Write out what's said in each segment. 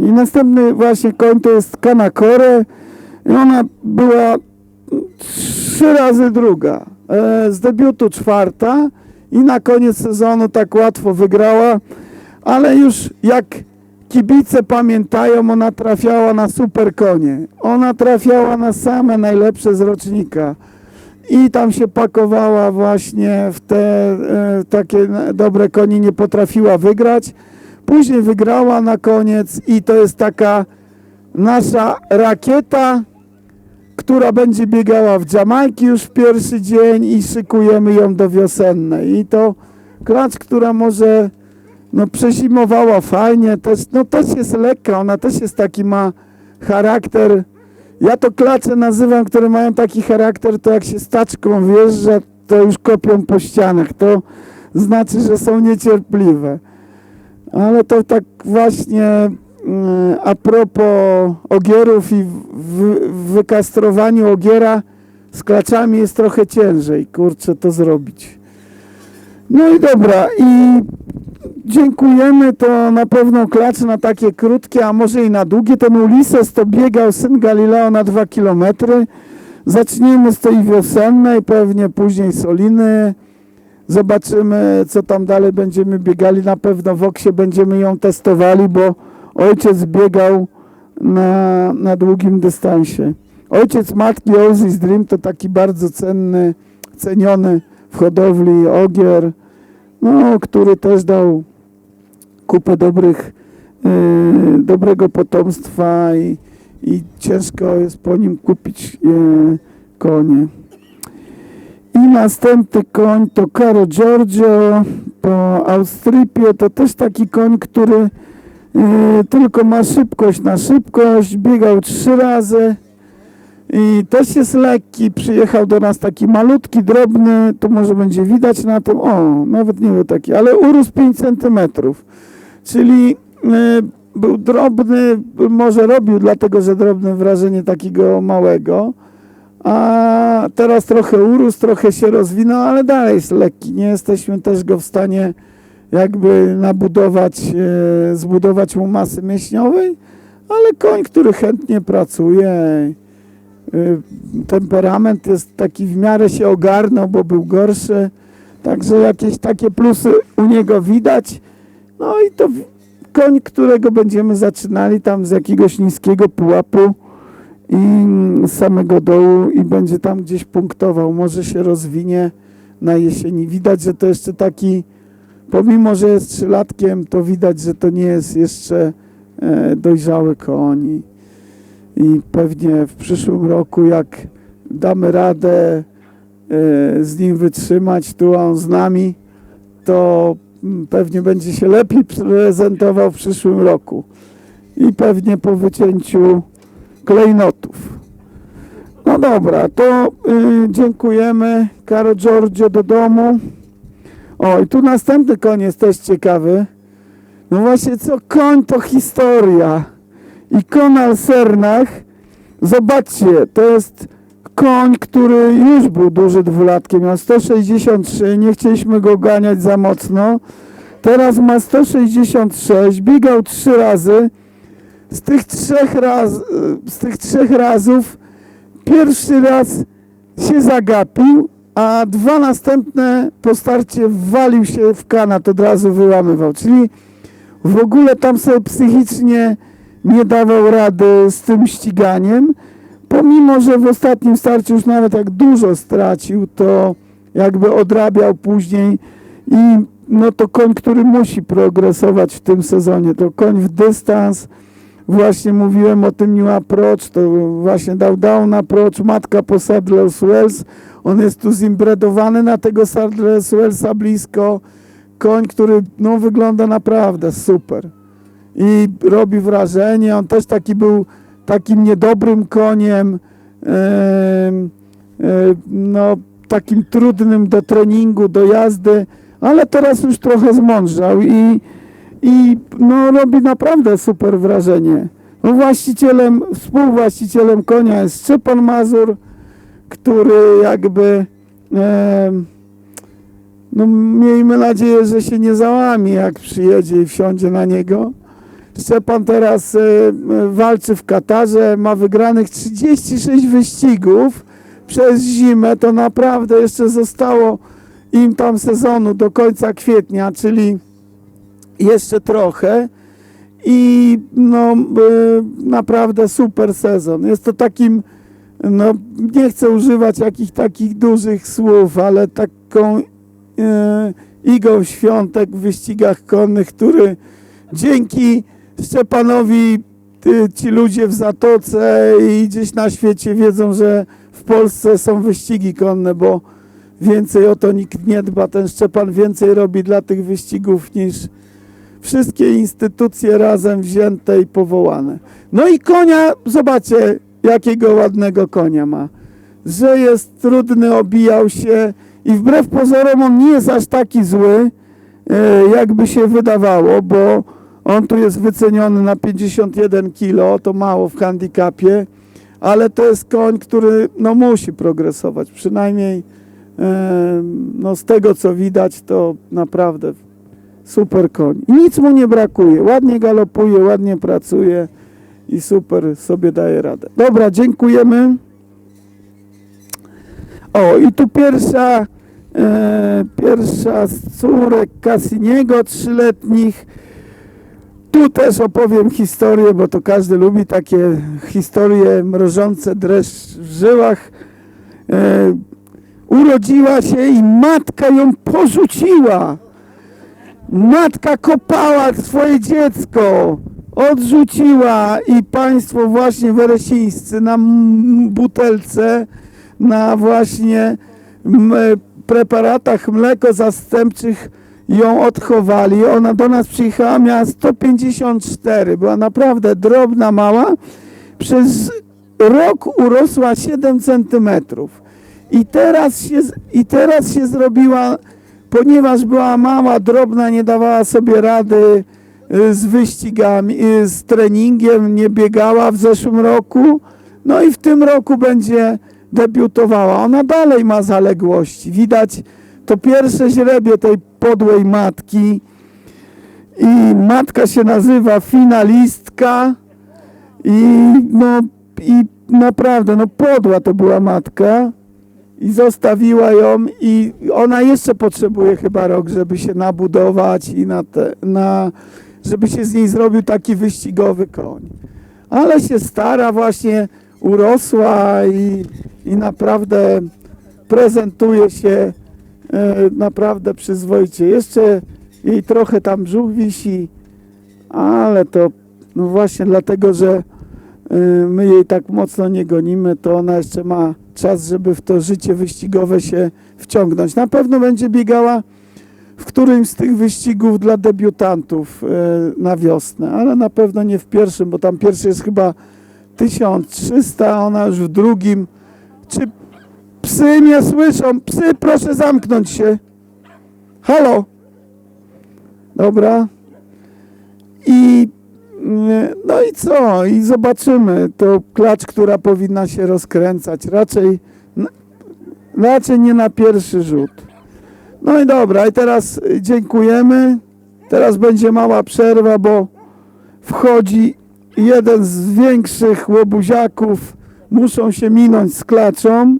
I następny właśnie koń to jest Kanakore i ona była trzy razy druga. E, Z debiutu czwarta i na koniec sezonu tak łatwo wygrała, ale już jak kibice pamiętają, ona trafiała na super konie. Ona trafiała na same najlepsze z rocznika. I tam się pakowała właśnie w te e, takie dobre konie, nie potrafiła wygrać. Później wygrała na koniec i to jest taka nasza rakieta, która będzie biegała w Jamajki już w pierwszy dzień i szykujemy ją do wiosennej. I to klacz, która może no przezimowała fajnie, też, no też jest lekka, ona też jest taki ma charakter. Ja to klacze nazywam, które mają taki charakter, to jak się staczką wjeżdża, to już kopią po ścianach. To znaczy, że są niecierpliwe. Ale to tak właśnie mm, a propos ogierów i w, wykastrowaniu ogiera z klaczami jest trochę ciężej, kurczę, to zrobić. No i dobra, i dziękujemy, to na pewno klacz na takie krótkie, a może i na długie. Ten Ulises to biegał syn Galileo na dwa kilometry. Zaczniemy z tej wiosennej, pewnie później Soliny. Zobaczymy, co tam dalej będziemy biegali. Na pewno w Oksie będziemy ją testowali, bo ojciec biegał na, na długim dystansie. Ojciec matki Ozzy's Dream to taki bardzo cenny, ceniony w hodowli ogier, no, który też dał kupę dobrych, yy, dobrego potomstwa i, i ciężko jest po nim kupić yy, konie. I następny koń to Caro Giorgio po Austrypie. To też taki koń, który yy, tylko ma szybkość na szybkość. Biegał trzy razy i też jest lekki. Przyjechał do nas taki malutki, drobny. To może będzie widać na tym. O, nawet nie był taki, ale urósł 5 centymetrów. Czyli yy, był drobny, może robił dlatego, że drobne wrażenie takiego małego a teraz trochę urósł, trochę się rozwinął, ale dalej jest lekki. Nie jesteśmy też go w stanie jakby nabudować, e, zbudować mu masy mięśniowej, ale koń, który chętnie pracuje, e, temperament jest taki w miarę się ogarnął, bo był gorszy, także jakieś takie plusy u niego widać. No i to koń, którego będziemy zaczynali tam z jakiegoś niskiego pułapu, i z samego dołu i będzie tam gdzieś punktował. Może się rozwinie na jesieni. Widać, że to jeszcze taki, pomimo, że jest trzylatkiem, to widać, że to nie jest jeszcze e, dojrzały koń. I, pewnie w przyszłym roku, jak damy radę e, z nim wytrzymać, tu on z nami, to pewnie będzie się lepiej prezentował w przyszłym roku. I pewnie po wycięciu klejnotów. No dobra, to y, dziękujemy. Caro Giorgio do domu. O, i tu następny jest też ciekawy. No właśnie, co koń to historia. I Konal Sernach, zobaczcie, to jest koń, który już był duży dwulatkiem, miał 163, nie chcieliśmy go ganiać za mocno. Teraz ma 166, biegał trzy razy, z tych trzech raz, z tych trzech razów pierwszy raz się zagapił, a dwa następne po starcie walił się w kanat, od razu wyłamywał. Czyli w ogóle tam sobie psychicznie nie dawał rady z tym ściganiem, pomimo, że w ostatnim starciu już nawet jak dużo stracił, to jakby odrabiał później i no to koń, który musi progresować w tym sezonie, to koń w dystans, Właśnie mówiłem o tym New Approach, to właśnie dał down approach, matka po Sadler's Wells. On jest tu zimbredowany na tego Sadler's Wellsa blisko. Koń, który no, wygląda naprawdę super. I robi wrażenie. On też taki był takim niedobrym koniem. em, e, no, takim trudnym do treningu, do jazdy, ale teraz już trochę zmądrzał i i no, robi naprawdę super wrażenie. No, właścicielem, współwłaścicielem konia jest Szczepan Mazur, który jakby em, no, miejmy nadzieję, że się nie załamie jak przyjedzie i wsiądzie na niego. Szczepan teraz e, e, walczy w Katarze, ma wygranych 36 wyścigów przez zimę, to naprawdę jeszcze zostało im tam sezonu do końca kwietnia, czyli jeszcze trochę i no e, naprawdę super sezon. Jest to takim, no nie chcę używać jakichś takich dużych słów, ale taką e, igą świątek w wyścigach konnych, który dzięki Szczepanowi ty, ci ludzie w Zatoce i gdzieś na świecie wiedzą, że w Polsce są wyścigi konne, bo więcej o to nikt nie dba. Ten Szczepan więcej robi dla tych wyścigów niż wszystkie instytucje razem wzięte i powołane. No i konia, zobaczcie, jakiego ładnego konia ma. Że jest trudny, obijał się i wbrew pozorom on nie jest aż taki zły, e, jakby się wydawało, bo on tu jest wyceniony na 51 kilo, to mało w handicapie, ale to jest koń, który no, musi progresować. Przynajmniej e, no, z tego co widać, to naprawdę super koń. I nic mu nie brakuje. Ładnie galopuje, ładnie pracuje i super sobie daje radę. Dobra, dziękujemy. O, i tu pierwsza, e, pierwsza z córek Cassiniego, trzyletnich. Tu też opowiem historię, bo to każdy lubi takie historie mrożące dreszcz w żyłach. E, urodziła się i matka ją porzuciła. Matka kopała swoje dziecko, odrzuciła i państwo właśnie weresińscy na butelce, na właśnie preparatach mleko zastępczych ją odchowali. Ona do nas przyjechała, miała 154, była naprawdę drobna, mała. Przez rok urosła 7 centymetrów. I teraz się, I teraz się zrobiła ponieważ była mała, drobna, nie dawała sobie rady y, z wyścigami, y, z treningiem, nie biegała w zeszłym roku, no i w tym roku będzie debiutowała. Ona dalej ma zaległości. Widać to pierwsze źrebie tej podłej matki i matka się nazywa finalistka i no i naprawdę, no podła to była matka i zostawiła ją i ona jeszcze potrzebuje chyba rok, żeby się nabudować i na, te, na żeby się z niej zrobił taki wyścigowy koń. Ale się stara właśnie, urosła i, i naprawdę prezentuje się e, naprawdę przyzwoicie. Jeszcze jej trochę tam brzuch wisi, ale to no właśnie dlatego, że my jej tak mocno nie gonimy, to ona jeszcze ma czas, żeby w to życie wyścigowe się wciągnąć. Na pewno będzie biegała w którymś z tych wyścigów dla debiutantów e, na wiosnę, ale na pewno nie w pierwszym, bo tam pierwszy jest chyba 1300, a ona już w drugim. Czy psy mnie słyszą? Psy, proszę zamknąć się. Halo? Dobra. I no i co? I zobaczymy. To klacz, która powinna się rozkręcać. Raczej, raczej nie na pierwszy rzut. No i dobra, i teraz dziękujemy. Teraz będzie mała przerwa, bo wchodzi jeden z większych łobuziaków. Muszą się minąć z klaczą.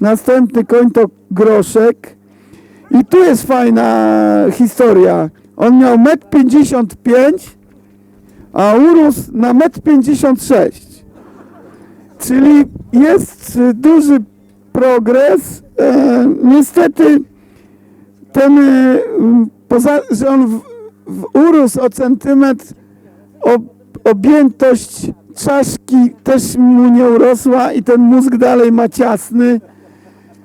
Następny koń to groszek. I tu jest fajna historia. On miał 1,55 m, a urósł na 1,56 m. Czyli jest y, duży progres. E, niestety ten, y, poza, że on w, w urósł o centymetr, ob, objętość czaszki też mu nie urosła i ten mózg dalej ma ciasny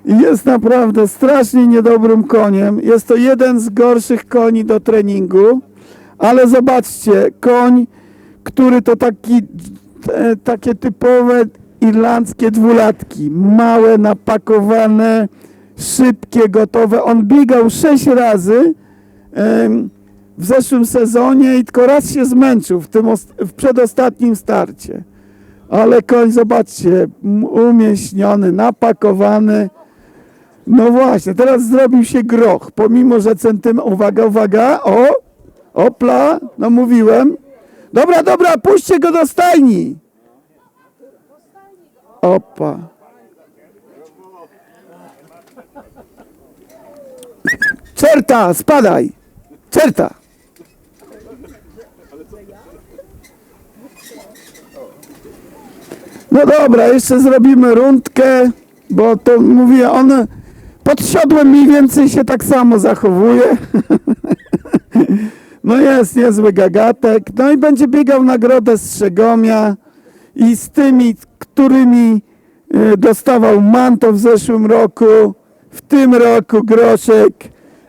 i jest naprawdę strasznie niedobrym koniem. Jest to jeden z gorszych koni do treningu, ale zobaczcie, koń, który to taki, e, takie typowe irlandzkie dwulatki, małe, napakowane, szybkie, gotowe. On biegał sześć razy w zeszłym sezonie i tylko raz się zmęczył w, tym w przedostatnim starcie. Ale koń, zobaczcie, umieśniony, napakowany. No właśnie, teraz zrobił się groch, pomimo że centymetr, uwaga, uwaga, o, opla, no mówiłem, Dobra, dobra, puśćcie go do stajni. Opa. Czerta, spadaj. Czerta. No dobra, jeszcze zrobimy rundkę, bo to mówię, on pod siodłem mniej więcej się tak samo zachowuje. No jest niezły gagatek. No i będzie biegał nagrodę Strzegomia i z tymi, którymi y, dostawał manto w zeszłym roku, w tym roku groszek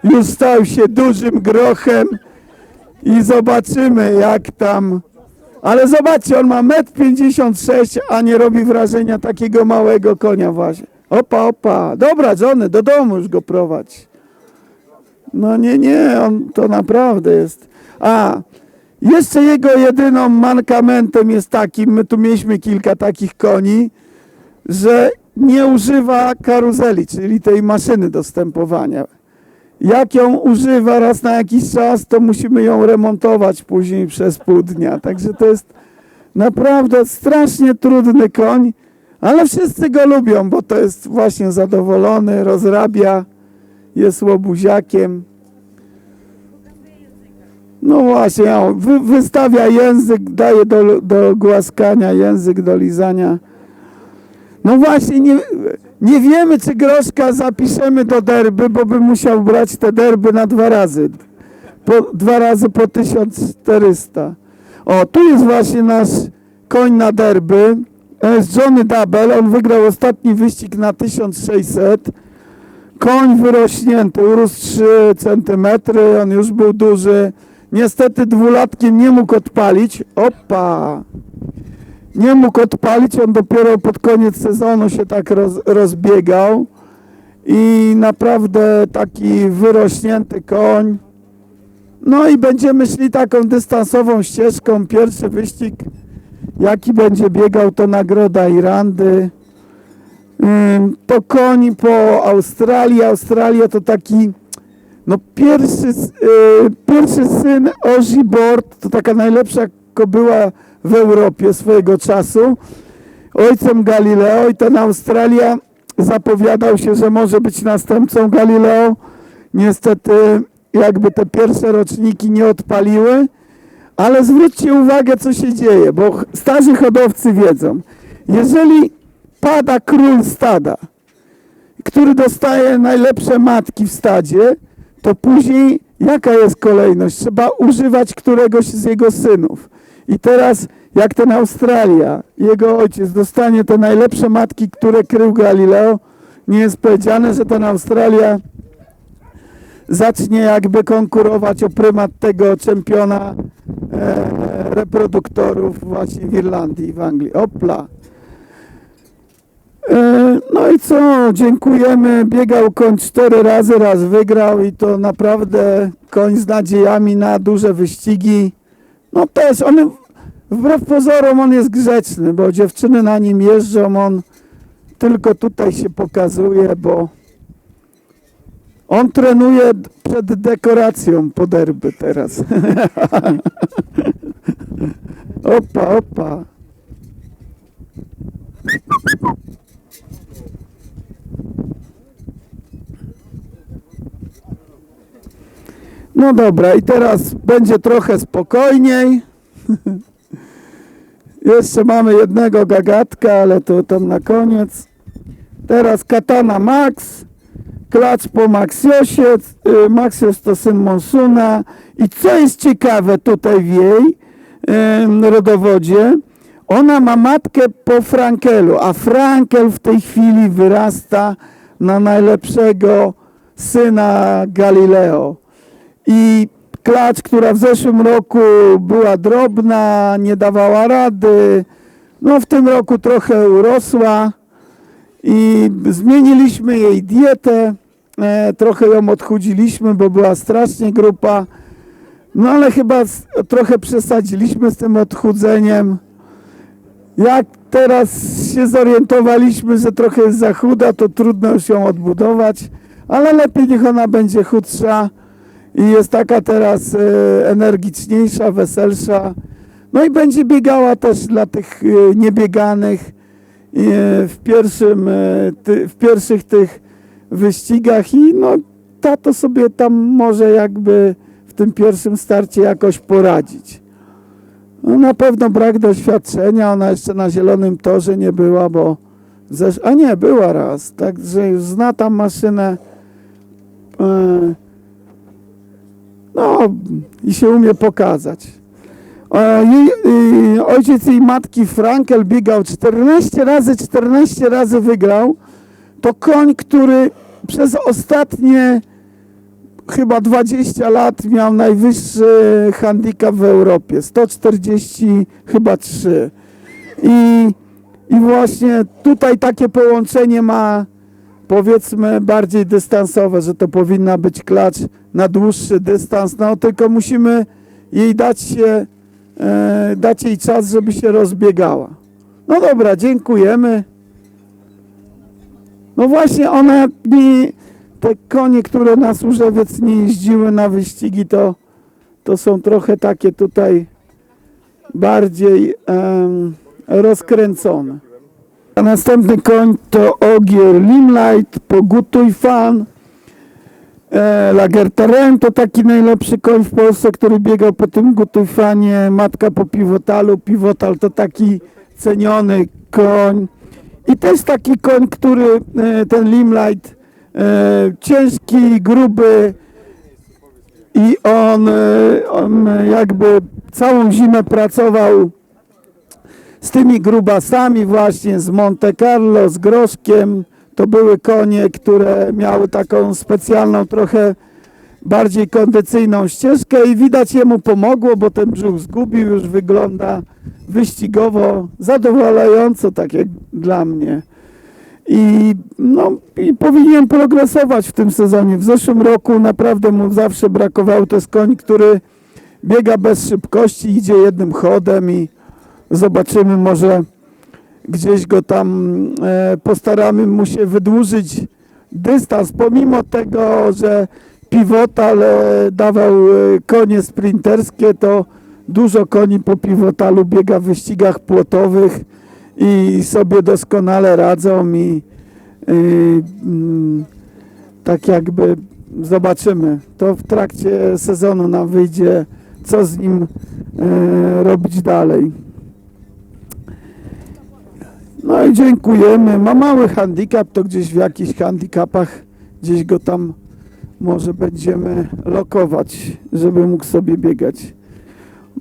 już stał się dużym grochem i zobaczymy jak tam. Ale zobaczcie, on ma 1,56 m, a nie robi wrażenia takiego małego konia właśnie. Opa, opa. Dobra, żony, do domu już go prowadź. No nie, nie, on to naprawdę jest. A, jeszcze jego jedyną mankamentem jest taki, my tu mieliśmy kilka takich koni, że nie używa karuzeli, czyli tej maszyny do stępowania. Jak ją używa raz na jakiś czas, to musimy ją remontować później przez pół dnia. Także to jest naprawdę strasznie trudny koń, ale wszyscy go lubią, bo to jest właśnie zadowolony, rozrabia, jest łobuziakiem. No właśnie, wy, wystawia język, daje do, do głaskania, język do lizania. No właśnie, nie, nie wiemy, czy Groszka zapiszemy do derby, bo by musiał brać te derby na dwa razy. Po, dwa razy po 1400. O, tu jest właśnie nasz koń na derby. To jest Johnny Double. On wygrał ostatni wyścig na 1600. Koń wyrośnięty, urósł 3 cm, on już był duży. Niestety dwulatkiem nie mógł odpalić. Opa! Nie mógł odpalić, on dopiero pod koniec sezonu się tak roz, rozbiegał. I naprawdę taki wyrośnięty koń. No i będziemy szli taką dystansową ścieżką. Pierwszy wyścig, jaki będzie biegał, to nagroda Irandy. To koń po Australii. Australia to taki no pierwszy, y, pierwszy syn Ozzy Board, to taka najlepsza kobyła w Europie swojego czasu. Ojcem Galileo i ten Australia zapowiadał się, że może być następcą Galileo. Niestety jakby te pierwsze roczniki nie odpaliły. Ale zwróćcie uwagę, co się dzieje, bo starzy hodowcy wiedzą. Jeżeli pada król stada, który dostaje najlepsze matki w stadzie, to później jaka jest kolejność? Trzeba używać któregoś z jego synów. I teraz, jak ten Australia, jego ojciec dostanie te najlepsze matki, które krył Galileo, nie jest powiedziane, że ten Australia zacznie jakby konkurować o prymat tego czempiona e, reproduktorów właśnie w Irlandii i w Anglii. Opla. E, No i co, dziękujemy. Biegał koń cztery razy, raz wygrał i to naprawdę koń z nadziejami na duże wyścigi. No też, on wbrew pozorom on jest grzeczny, bo dziewczyny na nim jeżdżą, on tylko tutaj się pokazuje, bo on trenuje przed dekoracją po derby teraz. opa, opa. No dobra, i teraz będzie trochę spokojniej. Jeszcze mamy jednego gagatka, ale to tam na koniec. Teraz Katana Max, klacz po Maxiosie. y, Maxios to syn Monsuna. I co jest ciekawe tutaj w jej rodowodzie, ona ma matkę po Frankelu, a Frankel w tej chwili wyrasta na najlepszego syna Galileo. I klacz, która w zeszłym roku była drobna, nie dawała rady, no w tym roku trochę urosła i zmieniliśmy jej dietę, e, trochę ją odchudziliśmy, bo była strasznie grupa, no ale chyba trochę przesadziliśmy z tym odchudzeniem. Jak teraz się zorientowaliśmy, że trochę jest za chuda, to trudno już ją odbudować, ale lepiej niech ona będzie chudsza i jest taka teraz e, energiczniejsza, weselsza. No i będzie biegała też dla tych e, niebieganych e, w, pierwszym, w pierwszych tych wyścigach i no tato sobie tam może jakby w tym pierwszym starcie jakoś poradzić. No na pewno brak doświadczenia, ona jeszcze na zielonym torze nie była, bo zesz... a nie, była raz, także już zna tam maszynę. E, No i się umie pokazać. Jej, ojciec jej matki Frankel biegał 14 razy, 14 razy wygrał. To koń, który przez ostatnie chyba 20 lat miał najwyższy handicap w Europie. 140 chyba 3. I, I właśnie tutaj takie połączenie ma powiedzmy bardziej dystansowe, że to powinna być klacz na dłuższy dystans, no tylko musimy jej dać się, e, dać jej czas, żeby się rozbiegała. No dobra, dziękujemy. No właśnie one mi, te konie, które na Służewiec nie jeździły na wyścigi, to, to są trochę takie tutaj bardziej em, rozkręcone. A następny koń to Ogier Limelight, Pogutuj Fan. E, Lagertaren to taki najlepszy koń w Polsce, który biegał po tym Gutujfanie. Matka po Pivotalu. Pivotal to taki ceniony koń. I też taki koń, który e, ten Limelight e, ciężki, gruby i on, e, on jakby całą zimę pracował z tymi grubasami właśnie z Monte Carlo, z Groszkiem. To były konie, które miały taką specjalną, trochę bardziej kondycyjną ścieżkę i widać jemu pomogło, bo ten brzuch zgubił, już wygląda wyścigowo zadowalająco, tak jak dla mnie. I, no, I powinien progresować w tym sezonie. W zeszłym roku naprawdę mu zawsze brakowało. To jest koń, który biega bez szybkości, idzie jednym chodem i zobaczymy, może gdzieś go tam e, postaramy mu się wydłużyć dystans, pomimo tego, że pivotal e, dawał e, konie sprinterskie, to dużo koni po pivotalu biega w wyścigach płotowych i sobie doskonale radzą i e, mm, tak jakby zobaczymy. To w trakcie sezonu nam wyjdzie, co z nim e, robić dalej. No i dziękujemy. Ma mały handicap, to gdzieś w jakichś handicapach, gdzieś go tam może będziemy lokować, żeby mógł sobie biegać.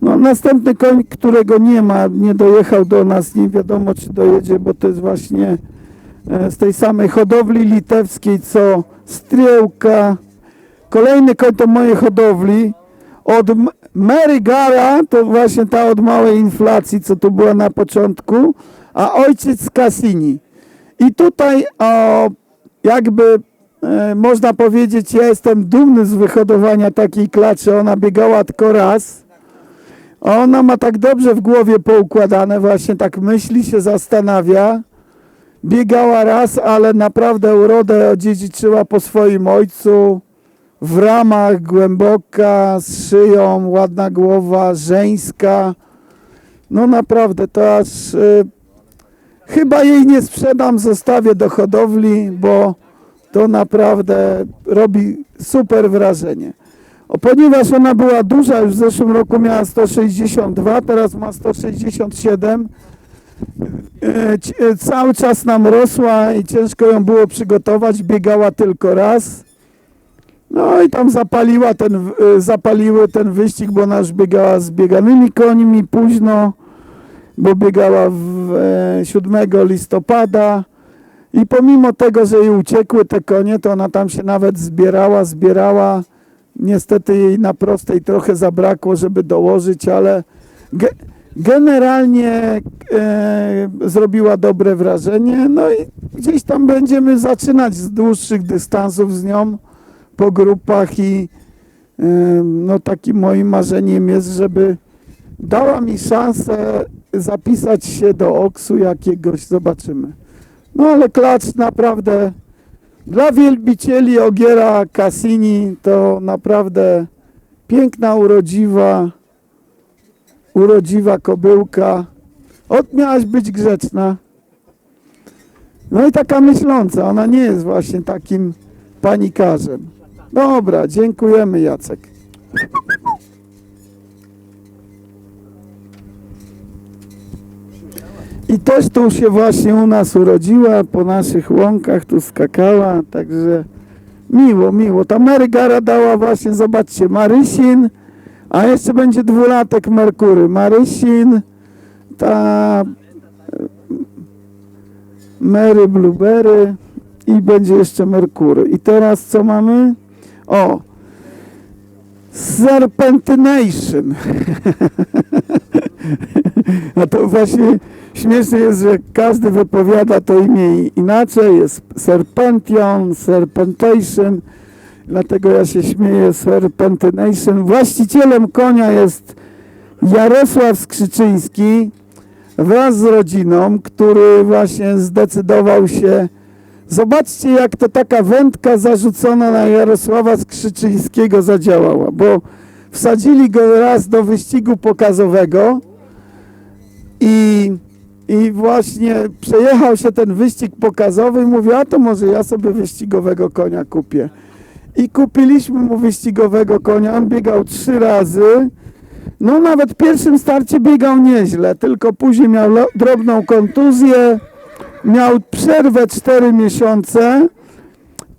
No, następny koń, którego nie ma, nie dojechał do nas, nie wiadomo czy dojedzie, bo to jest właśnie e, z tej samej hodowli litewskiej, co Striełka. Kolejny koń to mojej hodowli. Od Mary Gara, to właśnie ta od małej inflacji, co tu była na początku, a ojciec Cassini. I tutaj o, jakby e, można powiedzieć, ja jestem dumny z wyhodowania takiej klaczy. Ona biegała tylko raz. Ona ma tak dobrze w głowie poukładane, właśnie tak myśli, się zastanawia. Biegała raz, ale naprawdę urodę odziedziczyła po swoim ojcu. W ramach głęboka, z szyją, ładna głowa, żeńska. No naprawdę, to aż y, chyba jej nie sprzedam, zostawię do hodowli, bo to naprawdę robi super wrażenie. Ponieważ ona była duża, już w zeszłym roku miała 162, teraz ma 167. E, e, Cały czas nam rosła i ciężko ją było przygotować, biegała tylko raz. No i tam zapaliła ten, e, zapaliły ten wyścig, bo ona już biegała z bieganymi końmi późno, bo biegała w, e, 7 listopada. I pomimo tego, że jej uciekły te konie, to ona tam się nawet zbierała, zbierała. Niestety jej na prostej trochę zabrakło, żeby dołożyć, ale ge generalnie e, zrobiła dobre wrażenie. No i gdzieś tam będziemy zaczynać z dłuższych dystansów z nią po grupach i e, no takim moim marzeniem jest, żeby dała mi szansę zapisać się do Oksu jakiegoś, zobaczymy. No ale klacz naprawdę dla wielbicieli Ogiera Cassini to naprawdę piękna, urodziwa, urodziwa kobyłka. Od miałaś być grzeczna. No i taka myśląca, ona nie jest właśnie takim panikarzem. Dobra, dziękujemy Jacek. I też tu się właśnie u nas urodziła, po naszych łąkach tu skakała, także miło, miło. Ta Merygara dała właśnie, zobaczcie, Marysin, a jeszcze będzie dwulatek Merkury. Marysin, ta e, Mary Blueberry i będzie jeszcze Merkury. I teraz co mamy? O! Serpentination. A to właśnie śmieszne jest, że każdy wypowiada to imię inaczej. Jest Serpention, Serpentation. Dlatego ja się śmieję Serpentination. Właścicielem konia jest Jarosław Skrzyczyński wraz z rodziną, który właśnie zdecydował się. Zobaczcie, jak to taka wędka zarzucona na Jarosława Skrzyczyńskiego zadziałała, bo wsadzili go raz do wyścigu pokazowego i, i właśnie przejechał się ten wyścig pokazowy i mówi, a to może ja sobie wyścigowego konia kupię. I kupiliśmy mu wyścigowego konia, on biegał trzy razy, no nawet w pierwszym starcie biegał nieźle, tylko później miał drobną kontuzję, miał przerwę 4 miesiące.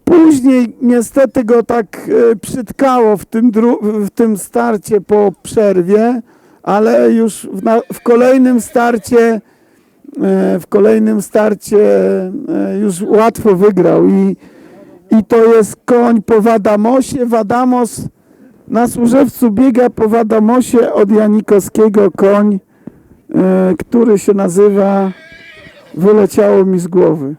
Później niestety go tak e, przytkało w tym, w tym starcie po przerwie, ale już w, w kolejnym starcie w kolejnym starcie e, już łatwo wygrał i, i to jest koń po Wadamosie. Wadamos na Służewcu biega po Wadamosie od Janikowskiego koń, e, który się nazywa wyleciało mi z głowy.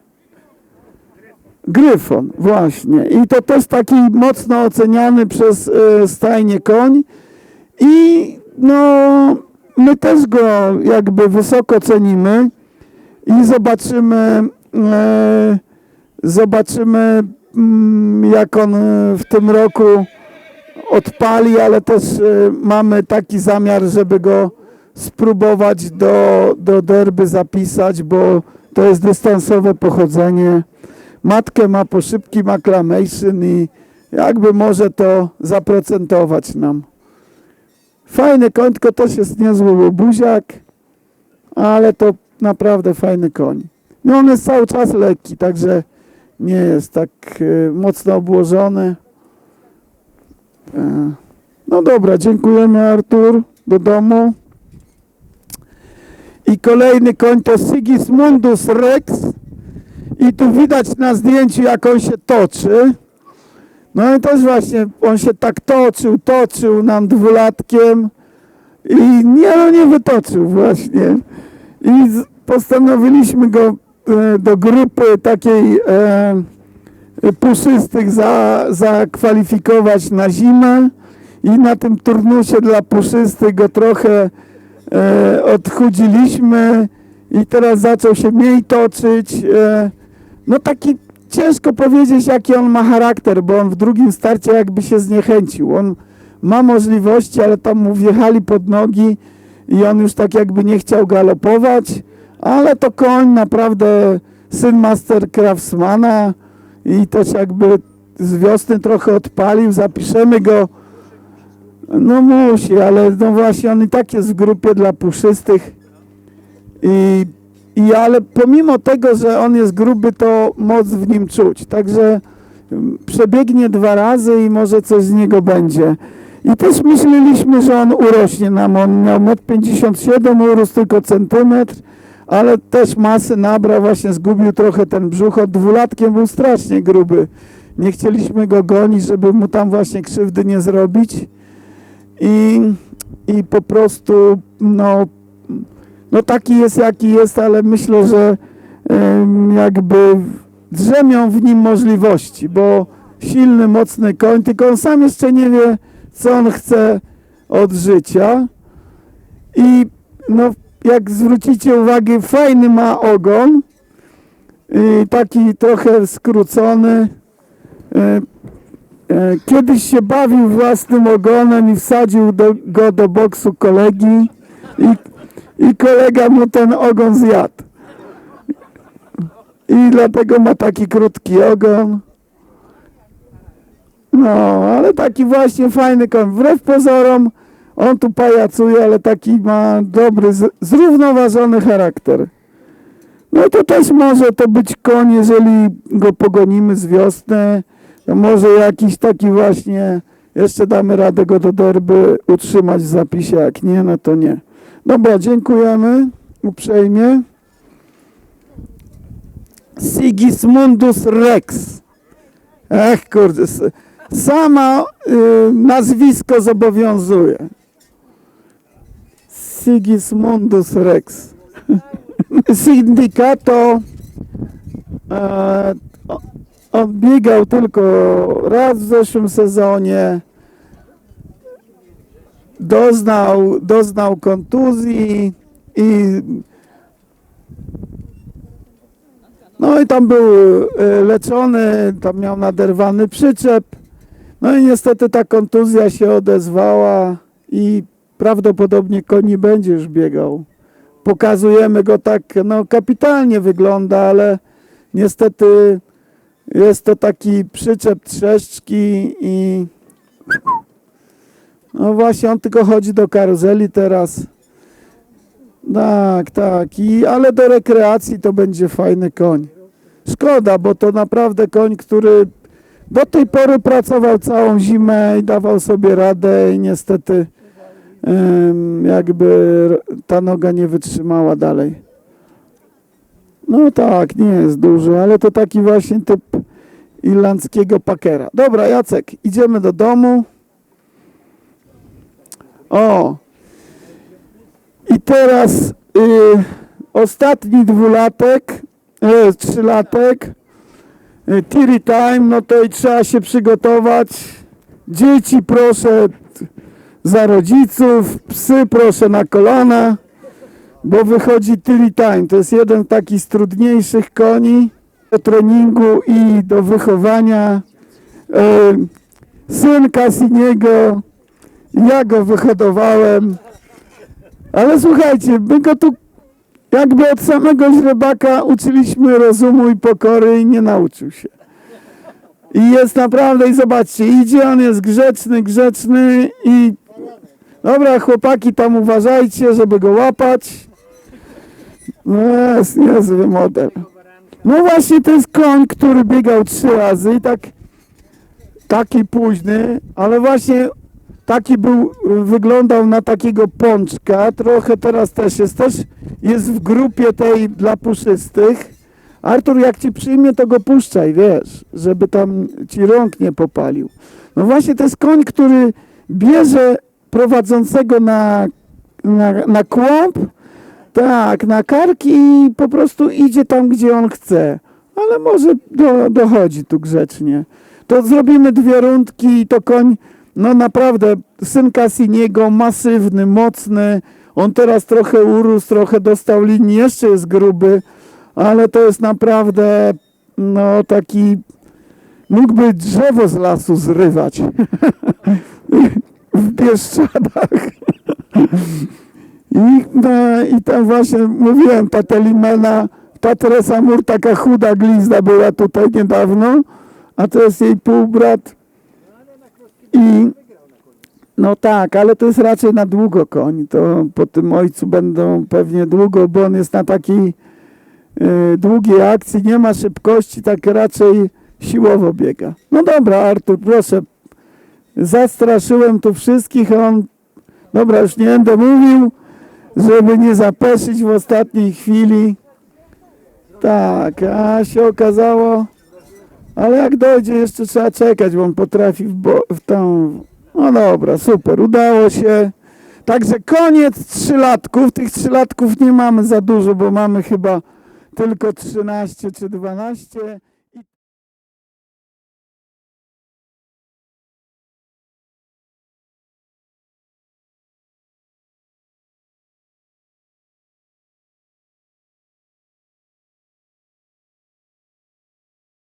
Gryfon, właśnie. I to też taki mocno oceniany przez e, stajnię koń. I no, my też go jakby wysoko cenimy i zobaczymy, e, zobaczymy mm, jak on e, w tym roku odpali, ale też e, mamy taki zamiar, żeby go spróbować do, do derby zapisać, bo to jest dystansowe pochodzenie. Matkę ma po szybkim acclamation i jakby może to zaprocentować nam. Fajny koń, tylko też jest niezły łobuziak, ale to naprawdę fajny koń. No on jest cały czas lekki, także nie jest tak e, mocno obłożony. E, No dobra, dziękujemy Artur, do domu. I kolejny koń to Sigismundus Rex. I tu widać na zdjęciu, jak on się toczy. No i też właśnie, on się tak toczył, toczył nam dwulatkiem i nie, no nie wytoczył właśnie. I postanowiliśmy go e, do grupy takiej e, puszystych za, zakwalifikować na zimę i na tym turnusie dla puszystych go trochę e, odchudziliśmy i teraz zaczął się mniej toczyć. No taki ciężko powiedzieć, jaki on ma charakter, bo on w drugim starcie jakby się zniechęcił. On ma możliwości, ale tam mu wjechali pod nogi i on już tak jakby nie chciał galopować, ale to koń naprawdę syn Master Craftsmana i też jakby z wiosny trochę odpalił, zapiszemy go. No musi, ale no właśnie on i tak jest w grupie dla puszystych i, i ale pomimo tego, że on jest gruby, to moc w nim czuć. Także mm, przebiegnie dwa razy i może coś z niego będzie. I też myśleliśmy, że on urośnie nam. On miał 1,57 m, urósł tylko centymetr, ale też masy nabrał, właśnie zgubił trochę ten brzuch. Od dwulatkiem był strasznie gruby. Nie chcieliśmy go gonić, żeby mu tam właśnie krzywdy nie zrobić. I, i po prostu, no, no taki jest jaki jest, ale myślę, że jakby drzemią w nim możliwości, bo silny, mocny koń, tylko on sam jeszcze nie wie, co on chce od życia. I no, jak zwrócicie uwagę, fajny ma ogon, i taki trochę skrócony. E, e, Kiedyś się bawił własnym ogonem i wsadził do, go do boksu kolegi I, I kolega mu ten ogon zjadł. I dlatego ma taki krótki ogon. No, ale taki właśnie fajny koń. Wbrew pozorom, on tu pajacuje, ale taki ma dobry, zrównoważony charakter. No to też może to być koń, jeżeli go pogonimy z wiosny, to może jakiś taki właśnie, jeszcze damy radę go do derby utrzymać w zapisie, jak nie, no to nie. Dobra, dziękujemy uprzejmie. Sigismundus Rex. Ech kurde, s- sama y, nazwisko zobowiązuje. Sigismundus Rex. Syndykato e, o- on biegał tylko raz w zeszłym sezonie. Doznał, doznał kontuzji i no i tam był e, leczony, tam miał naderwany przyczep. No i niestety ta kontuzja się odezwała i prawdopodobnie koń nie będzie już biegał. Pokazujemy go tak, no kapitalnie wygląda, ale niestety jest to taki przyczep trzeszczki i no właśnie on tylko chodzi do karuzeli teraz. Tak, tak. I, ale do rekreacji to będzie fajny koń. Szkoda, bo to naprawdę koń, który do tej pory pracował całą zimę i dawał sobie radę i niestety jakby ta noga nie wytrzymała dalej. No tak, nie jest duży, ale to taki właśnie typ irlandzkiego pakera. Dobra, Jacek, idziemy do domu. O! I teraz y, ostatni dwulatek, e, trzylatek, y, Tiri Time, no to i trzeba się przygotować. Dzieci proszę za rodziców, psy proszę na kolana, bo wychodzi Tiri Time. To jest jeden taki z trudniejszych koni do treningu i do wychowania. E, syn Cassiniego, ja go wyhodowałem. Ale słuchajcie, my go tu jakby od samego źrebaka uczyliśmy rozumu i pokory i nie nauczył się. I jest naprawdę, i zobaczcie, idzie, on jest grzeczny, grzeczny i dobra, chłopaki tam uważajcie, żeby go łapać. No jest niezły model. No właśnie, to jest koń, który biegał trzy razy i tak taki późny, ale właśnie taki był, wyglądał na takiego pączka, trochę teraz też jest, też jest w grupie tej dla puszystych. Artur, jak ci przyjmie, to go puszczaj, wiesz, żeby tam ci rąk nie popalił. No właśnie, to jest koń, który bierze prowadzącego na, na, na kłąb, tak, na karki i po prostu idzie tam, gdzie on chce. Ale może do, dochodzi tu grzecznie. To zrobimy dwie rundki i to koń, no naprawdę, syn Cassiniego, masywny, mocny. On teraz trochę urósł, trochę dostał linii, jeszcze jest gruby, ale to jest naprawdę, no taki, mógłby drzewo z lasu zrywać w Bieszczadach. I, no, I tam właśnie mówiłem, ta Telimena, ta Teresa Mur, taka chuda glizda była tutaj niedawno, a to jest jej półbrat. I no tak, ale to jest raczej na długo koń. To po tym ojcu będą pewnie długo, bo on jest na takiej y, długiej akcji, nie ma szybkości, tak raczej siłowo biega. No dobra, Artur, proszę. Zastraszyłem tu wszystkich, a on, dobra, już nie będę mówił, żeby nie zapeszyć w ostatniej chwili. Tak, a się okazało, ale jak dojdzie, jeszcze trzeba czekać, bo on potrafi w, bo, w tą... No dobra, super, udało się. Także koniec trzylatków. Tych trzylatków nie mamy za dużo, bo mamy chyba tylko 13 czy 12.